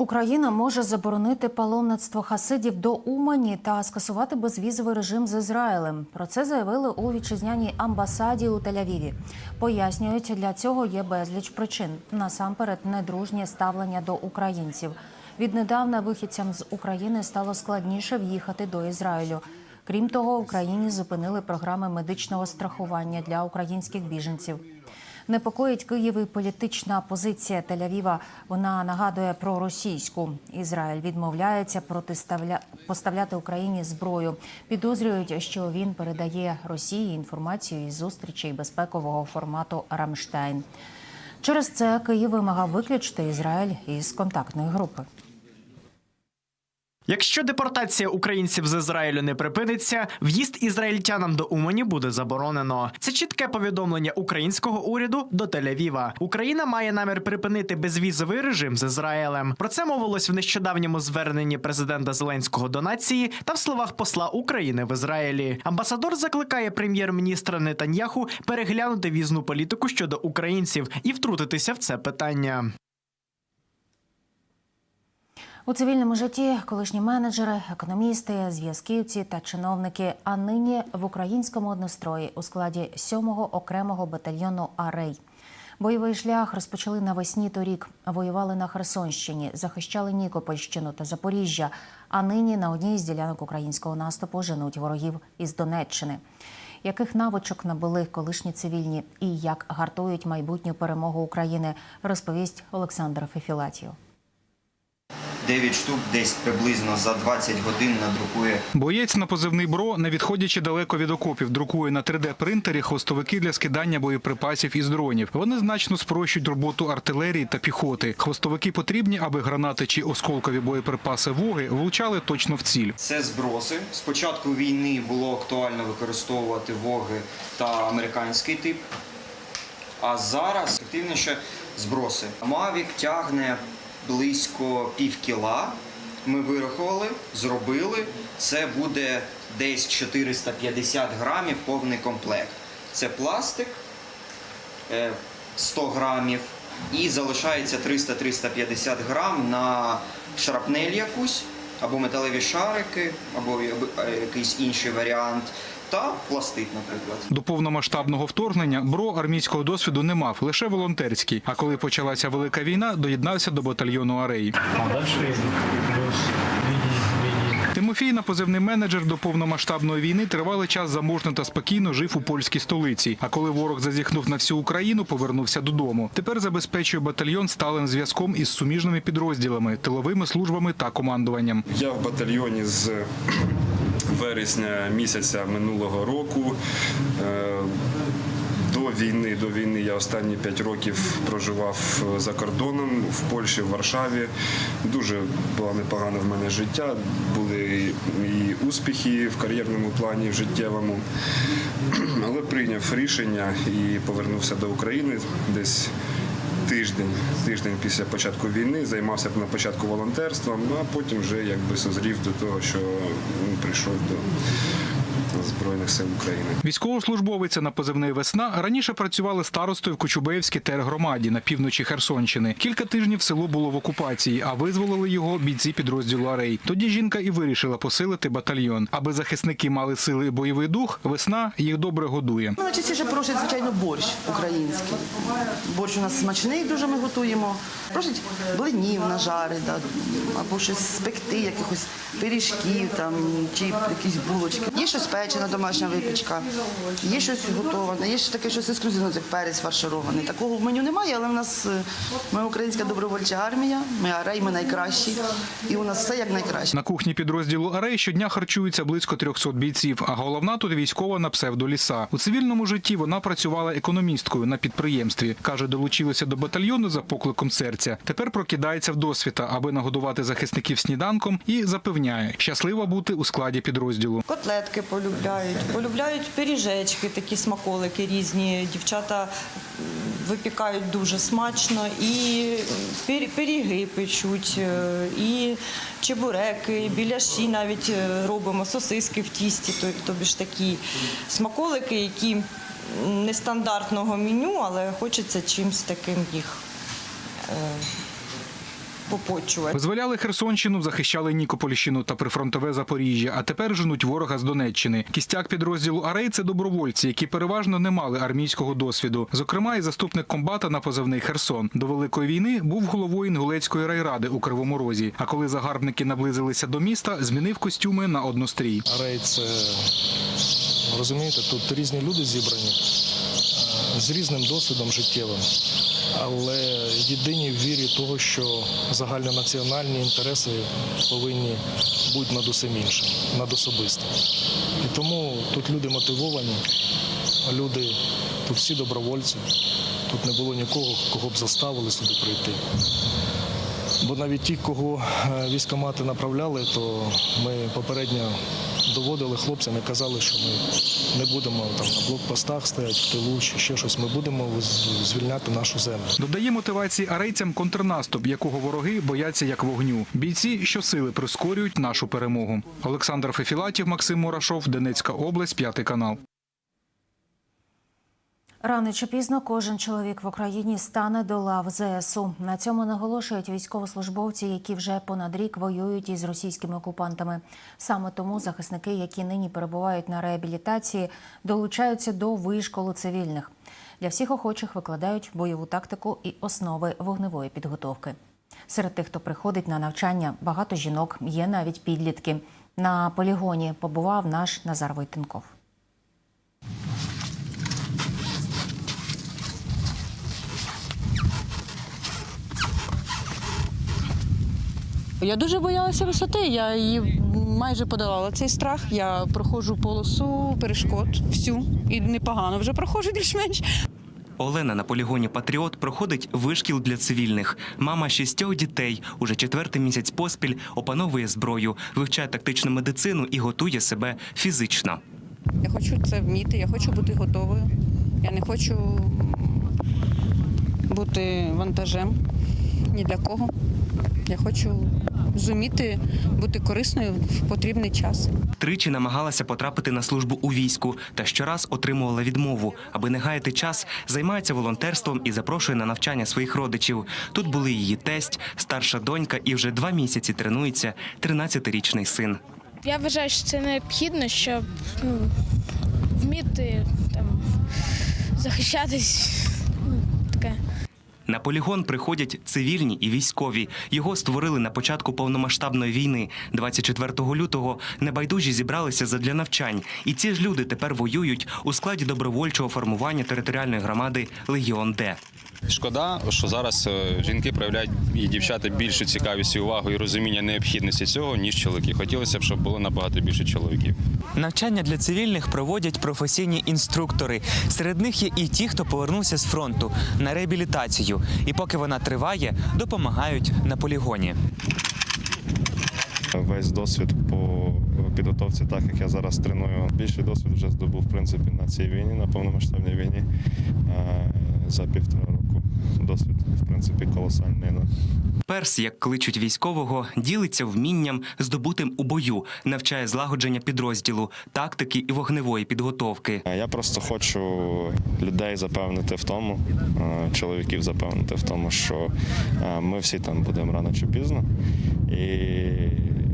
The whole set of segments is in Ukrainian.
Україна може заборонити паломництво хасидів до Умані та скасувати безвізовий режим з Ізраїлем. Про це заявили у вітчизняній амбасаді у Тель-Авіві. Пояснюють, для цього є безліч причин. Насамперед, недружнє ставлення до українців. Віднедавна вихідцям з України стало складніше в'їхати до Ізраїлю. Крім того, Україні зупинили програми медичного страхування для українських біженців. Непокоїть Київ і політична позиція Тель-Авіва. Вона нагадує про російську. Ізраїль відмовляється протиставля... поставляти Україні зброю. Підозрюють, що він передає Росії інформацію із зустрічей безпекового формату Рамштайн. Через це Київ вимагав виключити Ізраїль із контактної групи. Якщо депортація українців з Ізраїлю не припиниться, в'їзд ізраїльтянам до Умані буде заборонено. Це чітке повідомлення українського уряду до Тель-Авіва. Україна має намір припинити безвізовий режим з Ізраїлем. Про це мовилось в нещодавньому зверненні президента Зеленського до нації та в словах посла України в Ізраїлі. Амбасадор закликає прем'єр-міністра Нетаньяху переглянути візну політику щодо українців і втрутитися в це питання. У цивільному житті колишні менеджери, економісти, зв'язківці та чиновники, а нині в українському однострої у складі 7-го окремого батальйону Арей. Бойовий шлях розпочали навесні торік. Воювали на Херсонщині, захищали Нікопольщину та Запоріжжя. А нині на одній з ділянок українського наступу женуть ворогів із Донеччини. Яких навичок набули колишні цивільні і як гартують майбутню перемогу України, розповість Олександр Фефілатів. 9 штук десь приблизно за 20 годин надрукує Боєць на позивний бро, не відходячи далеко від окопів, друкує на 3D-принтері хвостовики для скидання боєприпасів із дронів. Вони значно спрощують роботу артилерії та піхоти. Хвостовики потрібні, аби гранати чи осколкові боєприпаси воги влучали точно в ціль. Це зброси. З початку війни було актуально використовувати воги та американський тип. А зараз активніше зброси. Мавік тягне близько пів кіла. Ми вирахували, зробили. Це буде десь 450 грамів повний комплект. Це пластик е, 100 грамів і залишається 300-350 грам на шрапнель якусь, або металеві шарики, або е, якийсь інший варіант, та пластик, наприклад. До повномасштабного вторгнення бро армійського досвіду не мав, лише волонтерський. А коли почалася велика війна, доєднався до батальйону Ареї. А лінії. Тимофій на позивний менеджер до повномасштабної війни тривалий час заможно та спокійно жив у польській столиці. А коли ворог зазіхнув на всю Україну, повернувся додому. Тепер забезпечує батальйон сталим зв'язком із суміжними підрозділами, тиловими службами та командуванням. Я в батальйоні з вересня місяця минулого року. Е, До війни, до війни я останні 5 років проживав за кордоном в Польщі, в Варшаві. Дуже було непогане в мене життя. Були і успіхи в кар'єрному плані, в життєвому. Але прийняв рішення і повернувся до України десь тиждень, тиждень після початку війни, займався на початку волонтерством, а потім вже якби созрів до того, що ну, прийшов до Збройних сил України. Військовослужбовиця на позивний весна раніше працювали старостою в Кочубеївській тергромаді на півночі Херсонщини. Кілька тижнів село було в окупації, а визволили його бійці підрозділу Арей. Тоді жінка і вирішила посилити батальйон. Аби захисники мали сили і бойовий дух, весна їх добре годує. Ну, Найчастіше просять, звичайно, борщ український. Борщ у нас смачний, дуже ми готуємо. Просять блинів нажарити, да, або щось спекти, якихось пиріжків там, чи якісь булочки. Є щось печена, домашня випічка, є щось готоване, є ще таке щось ексклюзивне, як перець фарширований. Такого в меню немає, але в нас е, ми українська добровольча армія, ми арей, ми найкращі, і у нас все як найкраще. На кухні підрозділу Арей щодня харчується близько 300 бійців, а головна тут військова на псевдоліса. У цивільному житті вона працювала економісткою на підприємстві. Каже, долучилася до батальйону за покликом серця. Тепер прокидається в досвіта, аби нагодувати захисників сніданком і запевняє, щаслива бути у складі підрозділу. Котлетки полюбляють, полюбляють пиріжечки, такі смаколики різні. Дівчата випікають дуже смачно і пиріги печуть, е, і чебуреки, біляші навіть е, робимо, сосиски в тісті, тобі ж такі смаколики, які нестандартного меню, але хочеться чимось таким їх е, попочувати. Визволяли Херсонщину, захищали Нікопольщину та прифронтове Запоріжжя, а тепер женуть ворога з Донеччини. Кістяк підрозділу Арей це добровольці, які переважно не мали армійського досвіду. Зокрема, і заступник комбата на позивний Херсон. До великої війни був головою Інгулецької райради у Кривому Розі. А коли загарбники наблизилися до міста, змінив костюми на однострій. Арей це, розумієте, тут різні люди зібрані з різним досвідом життєвим, але єдині в вірі того, що загальнонаціональні інтереси повинні бути над усім іншим, над особистим. І тому тут люди мотивовані, люди, тут всі добровольці, тут не було нікого, кого б заставили сюди прийти. Бо навіть ті, кого е, військомати направляли, то ми попередньо доводили хлопцям і казали, що ми не будемо там на блокпостах стояти в тилу чи ще щось. Ми будемо звільняти нашу землю. Додає мотивації арейцям контрнаступ, якого вороги бояться як вогню. Бійці щосили прискорюють нашу перемогу. Олександр Фефілатів, Максим Мурашов, Донецька область, п'ятий канал. Рано чи пізно кожен чоловік в Україні стане до лав ЗСУ. На цьому наголошують військовослужбовці, які вже понад рік воюють із російськими окупантами. Саме тому захисники, які нині перебувають на реабілітації, долучаються до вишколу цивільних. Для всіх охочих викладають бойову тактику і основи вогневої підготовки. Серед тих, хто приходить на навчання, багато жінок, є навіть підлітки. На полігоні побував наш Назар Войтенков. Я дуже боялася висоти. Я її майже подолала цей страх. Я проходжу полосу перешкод всю і непогано вже проходжу більш-менш. Олена на полігоні Патріот проходить вишкіл для цивільних. Мама шістьох дітей уже четвертий місяць поспіль опановує зброю, вивчає тактичну медицину і готує себе фізично. Я хочу це вміти, я хочу бути готовою. Я не хочу бути вантажем ні для кого. Я хочу зуміти бути корисною в потрібний час. Тричі намагалася потрапити на службу у війську та щораз отримувала відмову. Аби не гаяти час, займається волонтерством і запрошує на навчання своїх родичів. Тут були її тесть, старша донька і вже два місяці тренується 13-річний син. Я вважаю, що це необхідно, щоб ну, вміти там, захищатись. На полігон приходять цивільні і військові. Його створили на початку повномасштабної війни. 24 лютого небайдужі зібралися задля навчань. І ці ж люди тепер воюють у складі добровольчого формування територіальної громади Легіон Д. Шкода, що зараз е, жінки проявляють і дівчата більшу цікавість і увагу і розуміння необхідності цього, ніж чоловіки. Хотілося б, щоб було набагато більше чоловіків. Навчання для цивільних проводять професійні інструктори. Серед них є і ті, хто повернувся з фронту на реабілітацію. І поки вона триває, допомагають на полігоні. Весь досвід по підготовці, так як я зараз треную. Більший досвід вже здобув в принципі на цій війні, на повномасштабній війні е, за півтора року. Досвід, в принципі, колосальний. Перс, як кличуть військового, ділиться вмінням, здобутим у бою, навчає злагодження підрозділу, тактики і вогневої підготовки. Я просто хочу людей запевнити в тому, чоловіків запевнити в тому, що ми всі там будемо рано чи пізно, і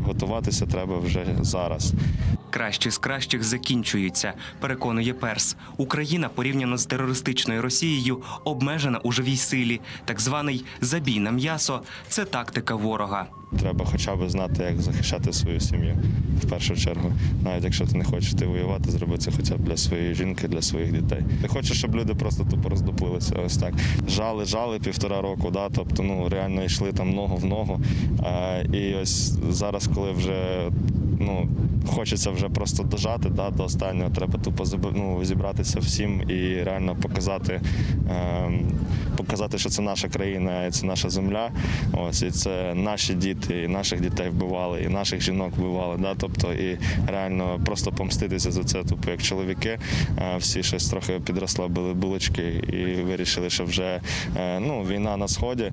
готуватися треба вже зараз. Кращі з кращих закінчуються, переконує Перс. Україна порівняно з терористичною Росією обмежена у живій силі. Так званий забій на м'ясо це тактика ворога. Треба хоча б знати, як захищати свою сім'ю в першу чергу. Навіть якщо ти не хочеш ти воювати, зроби це хоча б для своєї жінки, для своїх дітей. Ти хочеш, щоб люди просто тупо роздоплилися. Ось так. Жали, жали півтора року, да? тобто ну реально йшли там ногу в ногу. А, і ось зараз, коли вже ну, хочеться вже просто дожати да, до останнього, треба тупо ну, зібратися всім і реально показати, ем, показати, що це наша країна, і це наша земля. Ось і це наші діти, і наших дітей вбивали, і наших жінок вбивали. Да? Тобто, і реально просто помститися за це. Тупо як чоловіки, е, всі щось трохи підросла, били булочки і вирішили, що вже е, ну, війна на сході.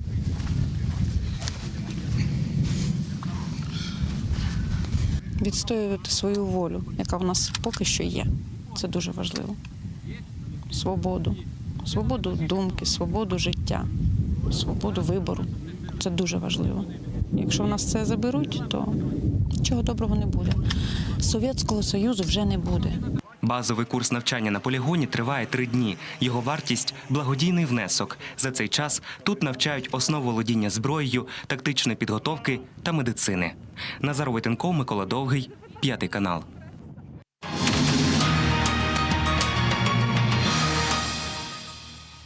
Відстоювати свою волю, яка в нас поки що є. Це дуже важливо. Свободу, свободу думки, свободу життя, свободу вибору. це дуже важливо. Якщо в нас це заберуть, то чого доброго не буде. Совєтського Союзу вже не буде. Базовий курс навчання на полігоні триває три дні. Його вартість благодійний внесок. За цей час тут навчають основу володіння зброєю, тактичної підготовки та медицини. Назар Войтенков, Микола Довгий, п'ятий канал.